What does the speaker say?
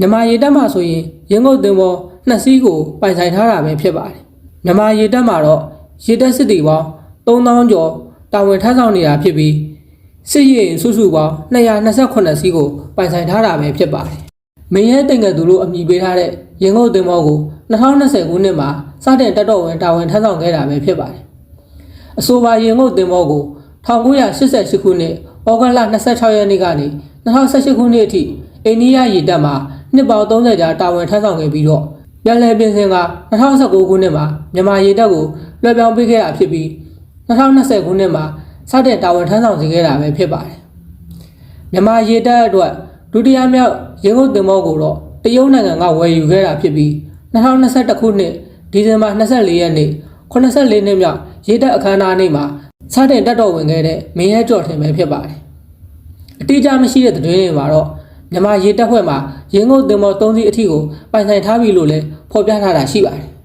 မြန်မာရေတပ်မှာဆိုရင်ရင်းငုတ်သင်္ဘောနှစ်စီးကိုပိုင်ဆိုင်ထားတာပဲဖြစ်ပါတယ်မြန်မာရေတပ်မှာတော့ရေတပ်စစ်တီပေါင်း3000ကျော်တာဝန်ထမ်းဆောင်နေတာဖြစ်ပြီးစစ်ရေးစုစုပေါင်း228စီးကိုပိုင်ဆိုင်ထားတာပဲဖြစ်ပါတယ်မင်းရဲတင်ငယ်သူတို့အမိပေးထားတဲ့ရင်းငုတ်သင်္ဘောကို2020ခုနှစ်မှာစတင်တက်တော့ဝင်တာဝန်ထမ်းဆောင်ခဲ့တာပဲဖြစ်ပါတယ်အဆိုပါရင်ငုတ်တင်ဘောကို1988ခုနှစ်ဩဂုတ်လ26ရက်နေ့ကနေ2018ခုနှစ်အထိအိန္ဒိယရေတပ်မှ နှစ်ပေါင်း30ကြာတာဝန်ထမ်းဆောင်ခဲ့ပြီးတော့ပြန်လည်ပြင်ဆင်က2019ခုနှစ်မှာမြန်မာရေတပ်ကိုလွှဲပြောင်းပေးခဲ့တာဖြစ်ပြီး2020ခုနှစ်မှာစတင်တာဝန်ထမ်းဆောင်စေခဲ့တာပဲဖြစ်ပါတယ်မြန်မာရေတပ်အတွက်ဒုတိယမြောက်ရင်ငုတ်တင်ဘောကိုတော့တရုတ်နိုင်ငံကဝယ်ယူခဲ့တာဖြစ်ပြီး2021ခုနှစ်ဒီဇင်ဘာ24ရက်နေ့84နှစ်မြောက်ရေတပ်အခမ်းအနားနေ့မှာစတင်တက်တော်ဝင်ခဲ့တဲ့မင်းရဲကြော်ထင်ပဲဖြစ်ပါတယ်။အတိအကျမရှိတဲ့သတင်းတွေမှာတော့ မြန်မာရေတပ်ဖွဲ့မှာရင်းငုတ်တင်မော၃စီးအထိကိုပိုင်ဆိုင်ထားပြီလို့လည်းဖော်ပြထားတာရှိပါတယ်